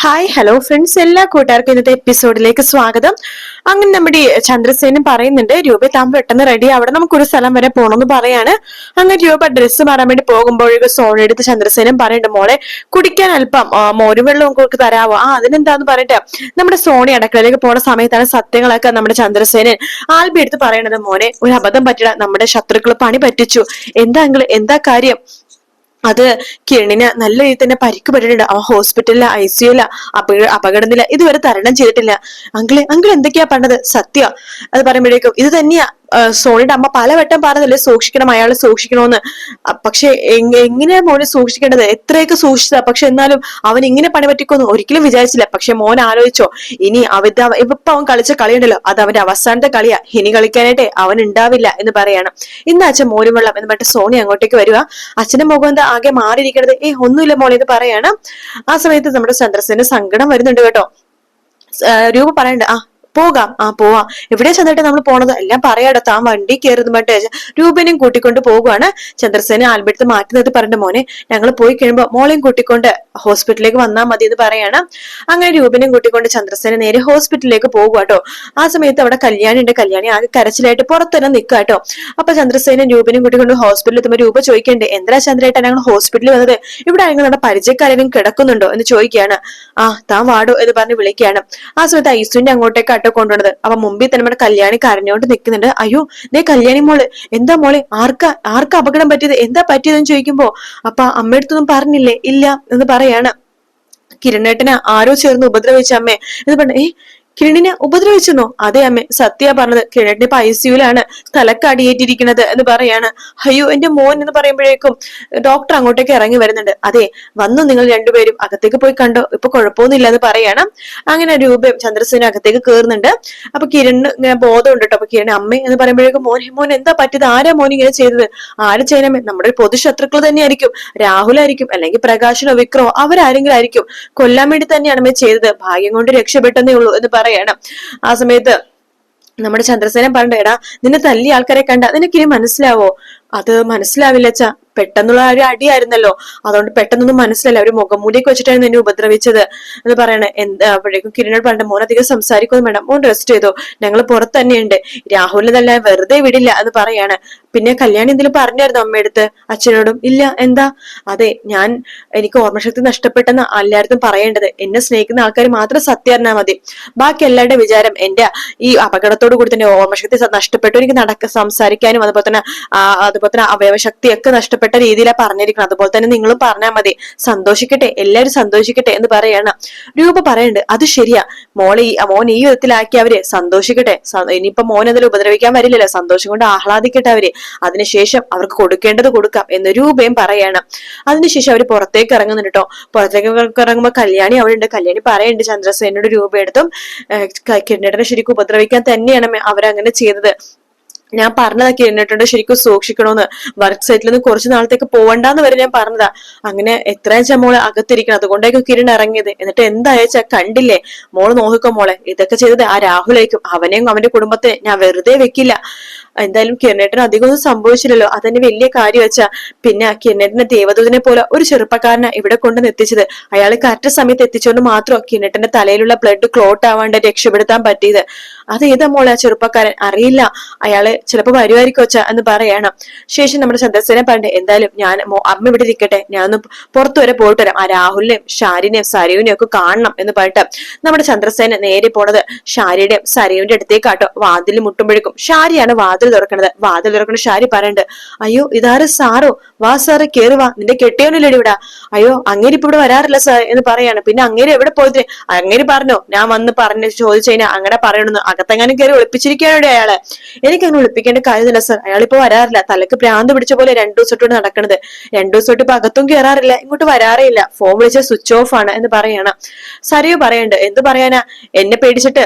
Hi hello friends എല്ലാ കൂട്ടുകാർക്കും ഇന്നത്തെ എപ്പിസോഡിലേക്ക് സ്വാഗതം. അങ്ങനെ നമ്മുടെ ചന്ദ്രസേനും പറയുന്നുണ്ട് രൂപ താൻ പെട്ടെന്ന് റെഡി അവിടെ നമുക്കൊരു സ്ഥലം വരെ പോകണമെന്ന് പറയാണ്. അങ്ങനെ രൂപ ഡ്രസ്സ് മാറാൻ വേണ്ടി പോകുമ്പോഴേക്കും സോണെടുത്ത് ചന്ദ്രസേനും പറയുന്നുണ്ട് മോളെ കുടിക്കാൻ അല്പം മോരും വെള്ളവും നമുക്ക് തരാവോ? ആ അതിനെന്താന്ന് പറഞ്ഞിട്ട് നമ്മുടെ സോണി അടക്കളയിലേക്ക് പോണ സമയത്താണ് സത്യങ്ങളൊക്കെ നമ്മുടെ ചന്ദ്രസേനൻ ആൽബി എടുത്ത് പറയണത് മോനെ ഒരു അബദ്ധം പറ്റിയ നമ്മുടെ ശത്രുക്കൾ പണി പറ്റിച്ചു. എന്താ എന്താ കാര്യം? അത് കിരണിന് നല്ല രീതിയിൽ തന്നെ പരിക്ക് പറ്റിയിട്ടുണ്ട് അവൻ ഹോസ്പിറ്റലിൽ ഐ സിയുല അപകട ഇതുവരെ തരണം ചെയ്തിട്ടില്ല. അങ്കിളെ അങ്കിൾ എന്തൊക്കെയാ പറഞ്ഞത്? സത്യ. അത് പറയുമ്പോഴേക്കും ഇത് തന്നെയാ. സോണിയുടെ അമ്മ പലവട്ടം പറഞ്ഞതല്ലേ സൂക്ഷിക്കണം അയാൾ സൂക്ഷിക്കണമെന്ന് പക്ഷെ എങ്ങനെയാ മോനെ സൂക്ഷിക്കേണ്ടത്? എത്രയൊക്കെ സൂക്ഷിച്ചതാ? പക്ഷെ എന്നാലും അവൻ ഇങ്ങനെ പണി പറ്റിക്കോന്ന് ഒരിക്കലും വിചാരിച്ചില്ല. പക്ഷെ മോൻ ആലോചിച്ചോ ഇനി അവന്റെ ഇപ്പൊ അവൻ കളിച്ച കളിയുണ്ടല്ലോ. അത് അവന്റെ അവസാനത്തെ കളിയാ. ഇനി കളിക്കാനായിട്ട് അവൻ ഉണ്ടാവില്ല എന്ന് പറയാണ്. ഇന്ന് അച്ഛൻ മോനും വെള്ളം എന്ന് പറഞ്ഞിട്ട് സോണി അങ്ങോട്ടേക്ക് വരിക അച്ഛന്റെ മുഖം എന്താ ആകെ മാറിയിരിക്കണത്? ഏ ഒന്നുമില്ല മോളെ എന്ന് പറയാണ്. ആ സമയത്ത് നമ്മുടെ ചന്ദ്രസേന സങ്കടം വരുന്നുണ്ട് കേട്ടോ. രൂപ പറയണ്ട. ആ പോകാം. ആ പോവാം. എവിടെ ചെന്നിട്ട് നമ്മൾ പോണത്? എല്ലാം പറയാടോ. താൻ വണ്ടി കയറുന്നു പറഞ്ഞിട്ട് രൂപനെയും കൂട്ടിക്കൊണ്ട് പോകുവാണ്. ചന്ദ്രസേന ആൽബർട്ട് മാറ്റി നിർത്തി പറഞ്ഞ മോനെ ഞങ്ങൾ പോയി കഴിയുമ്പോ മോളെയും കൂട്ടിക്കൊണ്ട് ഹോസ്പിറ്റലിലേക്ക് വന്നാൽ മതി എന്ന് പറയാണ്. അങ്ങനെ രൂപനെയും കൂട്ടിക്കൊണ്ട് ചന്ദ്രസേന നേരെ ഹോസ്പിറ്റലിലേക്ക് പോകുക ആ സമയത്ത് അവിടെ കല്യാണി ഉണ്ട്. കല്യാണി ആകെ കരച്ചിലായിട്ട് പുറത്തുതന്നെ നിൽക്കുക കേട്ടോ അപ്പൊ ചന്ദ്രസേന രൂപനെയും കൂട്ടിക്കൊണ്ട് ഹോസ്പിറ്റലിൽ എത്തുമ്പോൾ രൂപ ചോദിക്കണ്ടേ എന്താ ചന്ദ്രേട്ടൻ ഞങ്ങൾ ഹോസ്പിറ്റലിൽ വന്നത്? ഇവിടെ ആരെങ്കിലും പരിചയക്കാരെങ്കിലും കിടക്കുന്നുണ്ടോ? എന്ന് ചോദിക്കുകയാണ് ആ താൻ വാടോ എന്ന് പറഞ്ഞ് വിളിക്കുകയാണ് ആ സമയത്ത് ഐസുവിന്റെ അങ്ങോട്ടേക്ക് ആട്ടോ കൊണ്ടുവന്നത് അപ്പൊ മുമ്പിൽ തന്നെ നമ്മുടെ കല്യാണി കരഞ്ഞോണ്ട് നിൽക്കുന്നുണ്ട്. അയ്യോ ദേ കല്യാണി മോൾ എന്താ മോളെ ആർക്കാ ആർക്കാ അപകടം പറ്റിയത്? എന്താ പറ്റിയതെന്ന് ചോദിക്കുമ്പോ അപ്പൊ അമ്മയടുത്തൊന്നും പറഞ്ഞില്ലേ? ഇല്ല എന്ന് പറയാണ്. കിരണേട്ടനെ ആരോ ചേർന്ന് ഉപദ്രവിച്ച അമ്മേ. എന്ന് പറഞ്ഞു ഏ കിരണിനെ ഉപദ്രവിച്ചെന്നോ? അതെ അമ്മ സത്യ പറഞ്ഞത്. കിരണിന്റെ ഇപ്പൊ ഐ തലക്കടിയേറ്റിരിക്കുന്നത് എന്ന് പറയാണ്. അയ്യോ എന്റെ മോൻ എന്ന് പറയുമ്പോഴേക്കും ഡോക്ടർ അങ്ങോട്ടേക്ക് ഇറങ്ങി വരുന്നുണ്ട്. അതെ വന്നു നിങ്ങൾ രണ്ടുപേരും. അകത്തേക്ക് പോയി കണ്ടോ? ഇപ്പൊ കുഴപ്പമൊന്നുമില്ല എന്ന് പറയണം. അങ്ങനെ രൂപയും ചന്ദ്രസേന അകത്തേക്ക് കയറുന്നുണ്ട് അപ്പൊ കിരണ് ഇങ്ങനെ ബോധമുണ്ട് കേട്ടോ. അപ്പൊ കിരൺ അമ്മ എന്ന് പറയുമ്പോഴേക്കും മോൻ മോൻ എന്താ പറ്റിയത്? ആരാ മോൻ ഇങ്ങനെ ചെയ്തത്? ആര് ചെയ്യണമേ നമ്മുടെ പൊതു ശത്രുക്കൾ തന്നെയായിരിക്കും. രാഹുലായിരിക്കും അല്ലെങ്കിൽ പ്രകാശനോ വിക്രമോ അവരാരെങ്കിലും ആയിരിക്കും. കൊല്ലാൻ വേണ്ടി തന്നെയാണ് അമ്മ ചെയ്തത്. ഭാഗ്യം കൊണ്ട് രക്ഷപ്പെട്ടെന്നേ ഉള്ളൂ എന്ന് പറയും പറയണം. ആ സമയത്ത് നമ്മുടെ ചന്ദ്രസേനൻ പറഞ്ഞ എടാ നിന്നെ തല്ലിയ ആൾക്കാരെ കണ്ട നിനക്കിനി മനസ്സിലാവോ? അത് മനസ്സിലാവില്ല പെട്ടെന്നുള്ള ഒരു അടിയായിരുന്നല്ലോ. അതുകൊണ്ട് പെട്ടെന്നൊന്നും മനസ്സിലല്ല ഒരു മുഖംമൂടിയൊക്കെ വെച്ചിട്ടാണ് എന്നെ ഉപദ്രവിച്ചത് എന്ന് പറയണേ. എന്താ അപ്പോഴേക്കും കിരണോട് പറഞ്ഞ മോൻ അധികം സംസാരിക്കുന്നു വേണം മോൻ റെസ്റ്റ് ചെയ്തോ. ഞങ്ങൾ പുറത്ത് തന്നെയുണ്ട്. രാഹുലിനെ തന്നെ വെറുതെ വിടില്ല എന്ന് പറയാണ്. പിന്നെ കല്യാണി എന്തെങ്കിലും പറഞ്ഞായിരുന്നു അമ്മയടുത്ത്? അച്ഛനോടും ഇല്ല എന്താ? അതെ ഞാൻ എനിക്ക് ഓർമ്മശക്തി നഷ്ടപ്പെട്ടെന്ന് എല്ലായിടത്തും പറയേണ്ടത്. എന്നെ സ്നേഹിക്കുന്ന ആൾക്കാർ മാത്രം സത്യം അറിഞ്ഞാൽ മതി. ബാക്കി എല്ലാവരുടെ വിചാരം എന്റെ ഈ അപകടത്തോട് കൂടി തന്നെ ഓർമ്മശക്തി നഷ്ടപ്പെട്ടു. എനിക്ക് നടക്ക സംസാരിക്കാനും അതുപോലെ തന്നെ അതുപോലെ തന്നെ അവയവശക്തിയൊക്കെ നഷ്ടപ്പെട്ട. രീതിയിലാണ് പറഞ്ഞിരിക്കുന്നത് അതുപോലെ തന്നെ നിങ്ങളും പറഞ്ഞാൽ മതി. സന്തോഷിക്കട്ടെ എല്ലാവരും സന്തോഷിക്കട്ടെ എന്ന് പറയണം. രൂപ പറയണ്ട് അത് ശരിയാ. മോളെ മോൻ ഈ വിധത്തിലാക്കി അവർ സന്തോഷിക്കട്ടെ. ഇനിയിപ്പോ മോൻ അതിൽ ഉപദ്രവിക്കാൻ വരില്ലല്ലോ. സന്തോഷം കൊണ്ട് ആഹ്ലാദിക്കട്ടെ അവർ. അതിനുശേഷം അവർക്ക് കൊടുക്കേണ്ടത് കൊടുക്കാം എന്ന് രൂപയും പറയണം. അതിനുശേഷം അവർ പുറത്തേക്ക് ഇറങ്ങുന്നുണ്ട് കേട്ടോ പുറത്തേക്ക് ഇറങ്ങുമ്പോൾ കല്യാണി അവിടെ ഉണ്ട് കല്യാണി പറയുന്നുണ്ട് ചന്ദ്രസേനയുടെ രൂപ എടുത്തും കിരണേട്ടനെ ശരിക്കും ഉപദ്രവിക്കാൻ തന്നെയാണ് അവരങ്ങനെ ചെയ്തത്. ഞാൻ പറഞ്ഞതൊക്കെ എന്നിട്ടുണ്ട് ശരിക്കും സൂക്ഷിക്കണോന്ന്. വർക്ക് സൈറ്റിൽ നിന്ന് കുറച്ച് നാളത്തേക്ക് പോകണ്ടെന്ന് വരെ ഞാൻ പറഞ്ഞതാ. അങ്ങനെ എത്രയും വെച്ചാൽ മോളെ അകത്തിരിക്കണം. അതുകൊണ്ടേക്കും കിരൺ ഇറങ്ങിയത്. എന്നിട്ട് എന്തായച്ചാ കണ്ടില്ലേ? മോൾ നോക്കിക്കോ മോളെ. ഇതൊക്കെ ചെയ്തത് ആ രാഹുലേക്കും അവനെയും അവന്റെ കുടുംബത്തെ ഞാൻ വെറുതെ വെക്കില്ല. എന്തായാലും കിരണേട്ടന് അധികം ഒന്നും സംഭവിച്ചില്ലല്ലോ. അതന്നെ വലിയ കാര്യം വെച്ചാ. പിന്നെ കിരണേട്ടനെ ദേവദൂതനെ പോലെ ഒരു ചെറുപ്പക്കാരനെ ഇവിടെ കൊണ്ടുവന്ന് എത്തിച്ചത്. അയാൾ കറക്റ്റ് സമയത്ത് എത്തിച്ചുകൊണ്ട് മാത്രം കിരണേട്ടന്റെ തലയിലുള്ള ബ്ലഡ് ക്ലോട്ട് ആവാണ്ട് രക്ഷപ്പെടുത്താൻ പറ്റിയത്. അത് ഏതാ മോളെ ആ ചെറുപ്പക്കാരൻ? അറിയില്ല. അയാൾ ചിലപ്പോ വരുമായിരിക്കും വെച്ചാ എന്ന് പറയണം. ശേഷം നമ്മുടെ സദസ്യനെ പറഞ്ഞേ എന്തായാലും ഞാൻ അമ്മ ഇവിടെ ഇരിക്കട്ടെ. ഞാനൊന്ന് പുറത്തു വരെ പോയിട്ട് വരാം. ആ രാഹുലിനെയും ഷാരിനെയും സരയുവിനെയും ഒക്കെ കാണണം എന്ന് പറഞ്ഞിട്ട് നമ്മുടെ ചന്ദ്രസേന നേരെ പോണത് ഷാരിയുടെയും സരയുവിന്റെ അടുത്തേക്കാട്ടോ. വാതിൽ മുട്ടുമ്പോഴേക്കും ഷാരിയാണ് വാതിൽ തുറക്കണത്. വാതിൽ തുറക്കണ ഷാരി പറയണ്ട് അയ്യോ ഇതാര്? സാറോ വാ സാറ് കേറി വാ. നിന്റെ കെട്ടിയോനില്ലേ ഇവിടെ? അയ്യോ അങ്ങേരി ഇപ്പൊ ഇവിടെ വരാറില്ല സാർ എന്ന് പറയാണ്. പിന്നെ അങ്ങേരി എവിടെ പോയത്? അങ്ങേരി പറഞ്ഞോ ഞാൻ വന്ന് പറഞ്ഞ് ചോദിച്ചു കഴിഞ്ഞാൽ അങ്ങനെ പറയണമെന്ന് അകത്തെങ്ങാനും കയറി ഒളിപ്പിച്ചിരിക്കാനോ അയാളെ. എനിക്കങ്ങനെ ഒളിപ്പിക്കേണ്ട കാര്യമില്ല സാർ. അയാളിപ്പോ വരാറില്ല. തലക്ക് പ്രാന്ത് പിടിച്ച പോലെ രണ്ടു ദിവസത്തോട്ട് നടക്കണത്. രണ്ടു ദിവസത്തോട്ട് ഇപ്പൊ അകത്തും കയറാറില്ല ഇങ്ങോട്ട് വരാറേ ഇല്ല. ഫോൺ വിളിച്ച സ്വിച്ച് ഓഫ് ആണ് എന്ന് പറയണം. സരിയോ പറയണ്ട് എന്ത് പറയാനാ? എന്നെ പേടിച്ചിട്ട്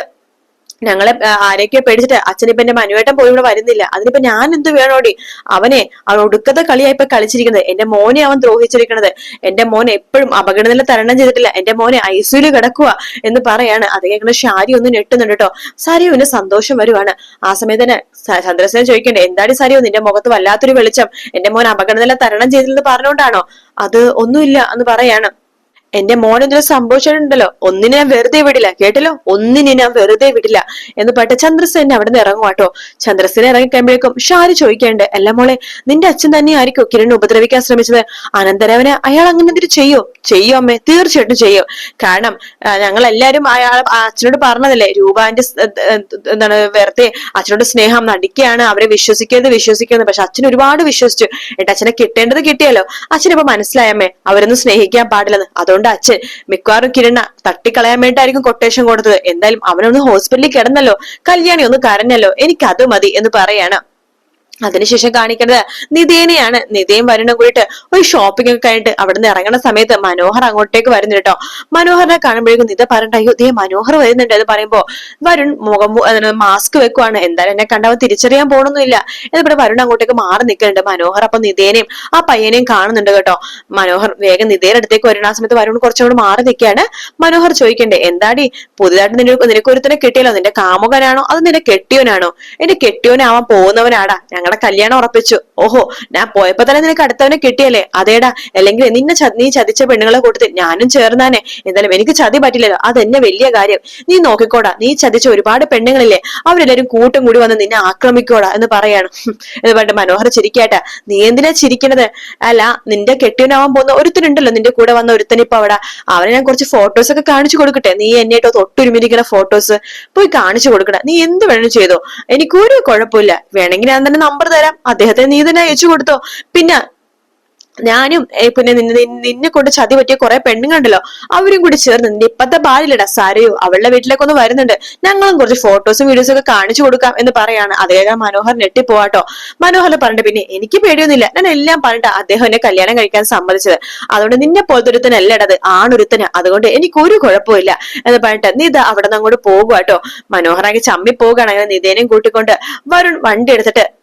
ഞങ്ങളെ ആരെയൊക്കെ പേടിച്ചിട്ട് അച്ഛനിപ്പൊ എന്റെ മനുവേട്ടൻ പോയി ഇവിടെ വരുന്നില്ല. അതിനിപ്പോ ഞാൻ എന്ത് വേണോടി? അവനെ അവൻ ഒടുക്കത്തെ കളിയായി ഇപ്പൊ കളിച്ചിരിക്കുന്നത്. എന്റെ മോനെ അവൻ ദ്രോഹിച്ചിരിക്കുന്നത് എന്റെ മോനെ എപ്പോഴും അപകടനില തരണം ചെയ്തിട്ടില്ല. എന്റെ മോനെ ഐസിയുൽ കിടക്കുക എന്ന് പറയാണ്. അത് കേൾക്കുന്ന ഷാരി ഒന്ന് ഞെട്ടുന്നുണ്ട് കേട്ടോ. സാരിയോന് സന്തോഷം വരുവാണ്. ആ സമയത്ത് തന്നെ ചന്ദ്രസേന ചോദിക്കണ്ടേ എന്താടി സാരിയോ നിന്റെ മുഖത്ത് വല്ലാത്തൊരു വെളിച്ചം? എന്റെ മോൻ അപകടനില തരണം ചെയ്തില്ലെന്ന് പറഞ്ഞുകൊണ്ടാണോ അത് ഒന്നുമില്ല എന്ന് പറയാണ്. എന്റെ മോൻ എന്തെങ്കിലും സംഭവിച്ചിട്ടുണ്ടല്ലോ. ഒന്നിനെ ഞാൻ വെറുതെ വിടില്ല. കേട്ടല്ലോ? ഒന്നിനെ ഞാൻ വെറുതെ വിടില്ല. എന്ന് പറഞ്ഞ ചന്ദ്രസേന അവിടെ നിന്ന് ഇറങ്ങും കേട്ടോ. ചന്ദ്രസേന ഇറങ്ങി കഴിയുമ്പോഴേക്കും ഷാരി ചോദിക്കേണ്ടേ അല്ല മോളെ നിന്റെ അച്ഛൻ തന്നെ ആയിരിക്കും കിരൺ ഉപദ്രവിക്കാൻ ശ്രമിച്ചത്. അനന്തരവനെ അയാൾ അങ്ങനെ എന്തിനു ചെയ്യോ? ചെയ്യോ അമ്മേ തീർച്ചയായിട്ടും ചെയ്യും. കാരണം ഞങ്ങൾ എല്ലാരും അയാൾ അച്ഛനോട് പറഞ്ഞതല്ലേ രൂപാന്റെ എന്താണ് വെറുതെ അച്ഛനോട് സ്നേഹം നടിക്കുകയാണ് അവരെ വിശ്വസിക്കരുത് വിശ്വസിക്കുന്നത് പക്ഷെ അച്ഛൻ ഒരുപാട് വിശ്വസിച്ചു. എന്നിട്ട് അച്ഛനെ കിട്ടേണ്ടത് കിട്ടിയല്ലോ. അച്ഛനിപ്പോ മനസ്സിലായമ്മേ അവരൊന്നും സ്നേഹിക്കാൻ പാടില്ലെന്ന്. അതുകൊണ്ട് അച്ഛൻ മിക്കവാറും കിരണ തട്ടിക്കളയാൻ വേണ്ടിയിട്ടായിരിക്കും കൊട്ടേഷൻ കൊടുത്തത്. എന്തായാലും അവനൊന്ന് ഹോസ്പിറ്റലിൽ കിടന്നല്ലോ. കല്യാണി ഒന്ന് കരഞ്ഞല്ലോ. എനിക്ക് അത് മതി എന്ന് പറയാണ്. അതിനുശേഷം കാണിക്കുന്നത് നിതേനെയാണ്. നിതയും വരുണും കൂടിയിട്ട് ഒരു ഷോപ്പിംഗ് ഒക്കെ കഴിഞ്ഞിട്ട് അവിടെ നിന്ന് ഇറങ്ങുന്ന സമയത്ത് മനോഹർ അങ്ങോട്ടേക്ക് വരുന്നു കേട്ടോ. മനോഹറിനെ കാണുമ്പോഴേക്കും നിത പറയണ്ട അയ്യോ ദേ മനോഹർ വരുന്നുണ്ട്. എന്ന് പറയുമ്പോ വരുൺ മുഖം മാസ്ക് വെക്കുവാണ്. എന്തായാലും എന്നെ കണ്ടവൻ തിരിച്ചറിയാൻ പോണൊന്നുമില്ല. എന്നിട്ട് വരുൺ അങ്ങോട്ടേക്ക് മാറി നിൽക്കുന്നുണ്ട്. മനോഹർ അപ്പൊ നിതേനെയും ആ പയ്യനെയും കാണുന്നുണ്ട് കേട്ടോ. മനോഹർ വേഗം നിതയുടെ അടുത്തേക്ക് വരുന്ന ആ സമയത്ത് വരുൺ കുറച്ചുകൂടി മാറി നിൽക്കുകയാണ്. മനോഹർ ചോദിക്കണ്ടേ എന്താടി? പുതുതായിട്ട് നിനക്ക് നിനക്കൊരുത്തനെ കിട്ടിയല്ലോ? നിന്റെ കാമുകനാണോ? അത് നിന്റെ കെട്ടിയോനാണോ എന്റെ കെട്ടിയോനാവാൻ പോകുന്നവനാടാ. ഞങ്ങളുടെ കല്യാണം ഉറപ്പിച്ചു. ഓഹോ ഞാൻ പോയപ്പോ തന്നെ നിനക്ക് അടുത്തവനെ കിട്ടിയല്ലേ? അതേടാ അല്ലെങ്കിൽ നിന്നെ നീ ചതിച്ച പെണ്ണുങ്ങളെ കൂട്ടത്തിൽ ഞാനും ചേർന്നാനെ. എന്തായാലും എനിക്ക് ചതി പറ്റില്ലല്ലോ. അതെന്നെ വലിയ കാര്യം. നീ നോക്കിക്കോടാ നീ ചതിച്ച ഒരുപാട് പെണ്ണുങ്ങളില്ലേ? അവരെല്ലാരും കൂട്ടും കൂടി വന്ന് നിന്നെ ആക്രമിക്കോടാ എന്ന് പറയാണ്. എന്ന് പറഞ്ഞിട്ട് മനോഹർ ചിരിക്കാട്ടാ. നീ എന്തിനാ ചിരിക്കണത്? അല്ല നിന്റെ കെട്ടിയനാവാൻ പോകുന്ന ഒരുത്തനുണ്ടല്ലോ നിന്റെ കൂടെ വന്ന ഒരുത്തൻ ഇപ്പൊ അവിടെ. അവനെ ഞാൻ കുറച്ച് ഫോട്ടോസ് ഒക്കെ കാണിച്ചു കൊടുക്കട്ടെ. നീ എന്നെട്ടോ തൊട്ടുരുമിരിക്കുന്ന ഫോട്ടോസ് പോയി കാണിച്ചു കൊടുക്കണ നീ എന്ത് വേണം ചെയ്തോ. എനിക്കൊരു കുഴപ്പമില്ല. വേണമെങ്കിൽ ഞാൻ തന്നെ നമ്പർ തരാം. അദ്ദേഹത്തെ നീ തന്നെ അയച്ചു കൊടുത്തോ. പിന്നെ ഞാനും പിന്നെ നിന്നെ നിന്നെ- കൊണ്ട് ചതി പറ്റിയ കുറെ പെണ്ണുങ്ങളുണ്ടല്ലോ അവരും കൂടി ചേർന്ന് നിന്റെ ഇപ്പത്തെ ഭാര്യയിലടാ സാരയോ. അവളുടെ വീട്ടിലേക്ക് ഒന്ന് വരുന്നുണ്ട്. ഞങ്ങളും കുറച്ച് ഫോട്ടോസും വീഡിയോസും ഒക്കെ കാണിച്ചു കൊടുക്കാം എന്ന് പറയാണ്. അദ്ദേഹം മനോഹർ ഞെട്ടിപ്പോവാട്ടോ. മനോഹർ പറഞ്ഞിട്ട് പിന്നെ എനിക്ക് പേടിയൊന്നുമില്ല. ഞാൻ എല്ലാം പറഞ്ഞിട്ട് അദ്ദേഹം എന്നെ കല്യാണം കഴിക്കാൻ സമ്മതിച്ചത്. അതുകൊണ്ട് നിന്നെ പോലത്തെ ഒരുത്തനല്ലടത് ആണൊരുത്തന്. അതുകൊണ്ട് എനിക്ക് ഒരു കുഴപ്പമില്ല എന്ന് പറഞ്ഞിട്ട് നീ ഇതാ അവിടെ നിന്ന് അങ്ങോട്ട് പോകുവാട്ടോ. മനോഹറാക്കി ചമ്മി പോകുകയാണെങ്കിൽ നിതേനെയും കൂട്ടിക്കൊണ്ട് വരുൺ വണ്ടി എടുത്തിട്ട്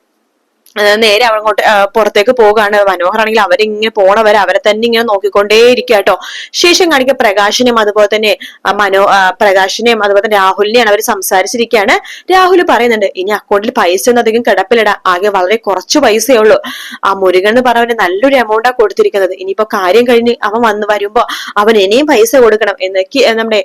നേരെ അങ്ങോട്ട് പുറത്തേക്ക് പോകാണ്. മനോഹറാണെങ്കിൽ അവരിങ്ങനെ പോണവരെ അവരെ തന്നെ ഇങ്ങനെ നോക്കിക്കൊണ്ടേ ഇരിക്കുക കേട്ടോ ശേഷം കാണിക്ക പ്രകാശിനെയും അതുപോലെ തന്നെ മനോ പ്രകാശിനെയും അതുപോലെ തന്നെ രാഹുലിനെയാണ് അവർ സംസാരിച്ചിരിക്കുകയാണ് രാഹുൽ പറയുന്നുണ്ട് ഇനി അക്കൗണ്ടിൽ പൈസ ഒന്നും അധികം കിടപ്പിലിട ആകെ വളരെ കുറച്ച് പൈസയേ ഉള്ളൂ. ആ മുരുകൻ എന്ന് പറഞ്ഞവന് നല്ലൊരു എമൗണ്ടാണ് കൊടുത്തിരിക്കുന്നത്. ഇനിയിപ്പോ കാര്യം കഴിഞ്ഞ് അവൻ വന്ന് വരുമ്പോ അവൻ ഇനിയും പൈസ കൊടുക്കണം എന്നൊക്കെ നമ്മുടെ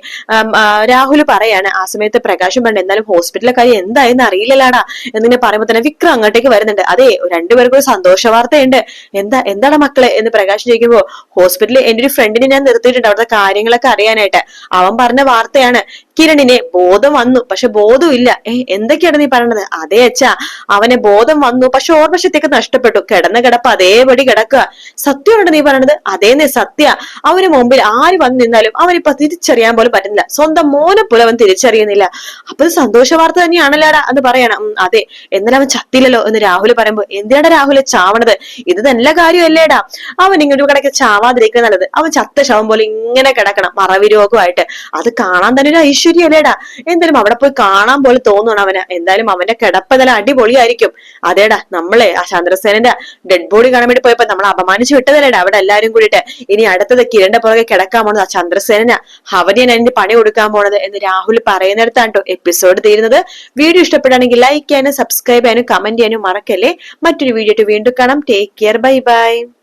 രാഹുൽ പറയാണ്. ആ സമയത്ത് പ്രകാശം പറഞ്ഞു എന്നാലും ഹോസ്പിറ്റലിലെ കാര്യം എന്തായെന്ന് അറിയില്ലല്ലാടാ എന്നിങ്ങനെ പറയുമ്പോൾ തന്നെ വിക്രം അങ്ങോട്ടേക്ക് വരുന്നുണ്ട്. അതെ രണ്ടുപേർക്കും ഒരു സന്തോഷ വാർത്തയുണ്ട്. എന്താ എന്താണ് മക്കളെ? എന്ന് പ്രകാശ് ചോദിക്കുമ്പോ ഹോസ്പിറ്റലിൽ എന്റെ ഒരു ഫ്രണ്ടിനെ ഞാൻ നിർത്തിയിട്ടുണ്ട്. അവിടുത്തെ കാര്യങ്ങളൊക്കെ അറിയാനായിട്ട്. അവൻ പറഞ്ഞ വാർത്തയാണ് കിരണിനെ ബോധം വന്നു. പക്ഷെ ബോധം ഇല്ല. ഏ എന്തൊക്കെയാണ് നീ പറയണത്? അതേ അച്ഛാ അവനെ ബോധം വന്നു. പക്ഷെ ഓർമ്മശക്തിയൊക്കെ നഷ്ടപ്പെട്ടു. കിടന്ന കിടപ്പ് അതേപടി കിടക്കുക. സത്യമാണ് നീ പറയണത്? അതേന്നെ സത്യ. അവന് മുമ്പിൽ ആര് വന്നു നിന്നാലും അവനിപ്പൊ തിരിച്ചറിയാൻ പോലും പറ്റുന്നില്ല. സ്വന്തം മോനെ പോലും അവൻ തിരിച്ചറിയുന്നില്ല. അപ്പൊ ഇത് സന്തോഷ വാർത്ത തന്നെയാണല്ലോടാ എന്ന് പറയണം അതെ. എന്നാലും അവൻ ചത്തില്ലല്ലോ എന്ന് രാഹുൽ പറയുമ്പോൾ എന്തിനാണ് രാഹുൽ ചാവണത്? ഇത് നല്ല കാര്യമല്ലേടാ. അവൻ ഇങ്ങോട്ട് കിടക്ക് ചാവാതിരിക്കുക നല്ലത്. അവൻ ചത്ത ശവം പോലെ ഇങ്ങനെ കിടക്കണം. മറവി രോഗമായിട്ട് അത് കാണാൻ തന്നെ ഒരു ഐശ്വര്യല്ലേടാ എന്തായാലും അവിടെ പോയി കാണാൻ പോലെ തോന്നണം അവന്. എന്തായാലും അവന്റെ കിടപ്പതല അടിപൊളിയായിരിക്കും. അതേടാ നമ്മളെ ആ ചന്ദ്രസേനന്റെ ഡെഡ് ബോഡി കാണാൻ വേണ്ടി പോയപ്പോ നമ്മൾ അപമാനിച്ചു വിട്ടതല്ലേടാ അവിടെ എല്ലാരും കൂടിയിട്ട്. ഇനി അടുത്തത് കിരണ്ട പുറകെ കിടക്കാൻ പോണത് ആ ചന്ദ്രസേന അവനെയാണ് അതിന്റെ പണി കൊടുക്കാൻ പോണത് എന്ന് രാഹുൽ പറയുന്നിടത്താണ് കേട്ടോ എപ്പിസോഡ് തീരുന്നത്. വീഡിയോ ഇഷ്ടപ്പെടുകയാണെങ്കിൽ ലൈക്ക് ചെയ്യാനും സബ്സ്ക്രൈബ് ചെയ്യാനും കമന്റ് ചെയ്യാനും മറക്കല്ലേ. മറ്റൊരു വീഡിയോ വീണ്ടും കാണാം. Take care bye bye